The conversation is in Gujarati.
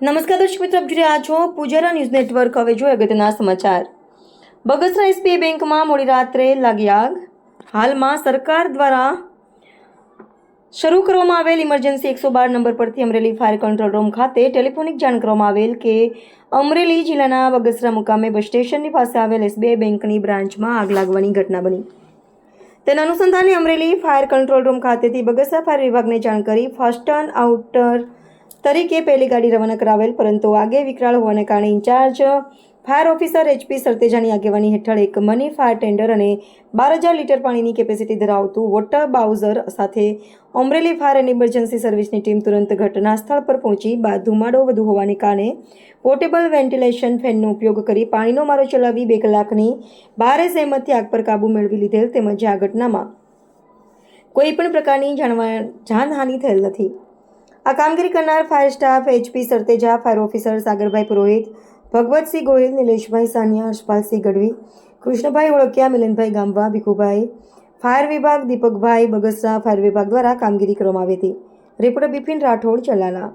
નમસ્કાર દર્શક મિત્રો, આપ રહ્યા છો પૂજારા ન્યૂઝ નેટવર્ક. હવે જોઈએ અગત્યના સમાચાર. બગસરા એસબીઆઈ બેંકમાં મોડી રાત્રે લાગી આગ. હાલમાં સરકાર દ્વારા શરૂ કરવામાં આવેલ ઇમરજન્સી એકસો બાર નંબર પરથી અમરેલી ફાયર કંટ્રોલ રૂમ ખાતે ટેલિફોનિક જાણ કરવામાં આવેલ કે અમરેલી જિલ્લાના બગસરા મુકામે બસ સ્ટેશનની પાસે આવેલ એસબીઆઈ બેંકની બ્રાન્ચમાં આગ લાગવાની ઘટના બની. તેના અનુસંધાને અમરેલી ફાયર કંટ્રોલ રૂમ ખાતેથી બગસરા ફાયર વિભાગને જાણ કરી ફાસ્ટ એન્ડ આઉટર તરીકે પહેલી ગાડી રવાના કરાવેલ, પરંતુ આગે વિકરાળ હોવાને કારણે ઇન્ચાર્જ ફાયર ઓફિસર એચપી સરતેજાની આગેવાની હેઠળ એક મની ફાયર ટેન્ડર અને બાર હજાર લીટર પાણીની કેપેસિટી ધરાવતું વોટર બાઉઝર સાથે અમરેલી ફાયર એન્ડ ઇમરજન્સી સર્વિસની ટીમ તુરંત ઘટના સ્થળ પર પહોંચી. બાદ ધુમાડો વધુ હોવાને કારણે પોર્ટેબલ વેન્ટિલેશન ફેનનો ઉપયોગ કરી પાણીનો મારો ચલાવી બે કલાકની ભારે સહેમતથી આગ પર કાબૂ મેળવી લીધેલ, તેમજ આ ઘટનામાં કોઈ પણ પ્રકારની જાણવા જાનહાનિ થયેલ નથી. આ કામગીરી કરનાર fire staff HP Sarteja, fire officer Sagarbhai Purohit, Bhagvatsinh Gohil, Nileshbhai Sania, Harshpalsinh Gadhvi, Krishnabhai Olakhiya, Milanbhai Gamva, Bhikhubhai, fire વિભાગ દીપકભાઈ બગસરા, ફાયર વિભાગ દ્વારા કામગીરી કરવામાં આવી હતી. રિપોર્ટર બિપિન રાઠોડ, ચલાલા.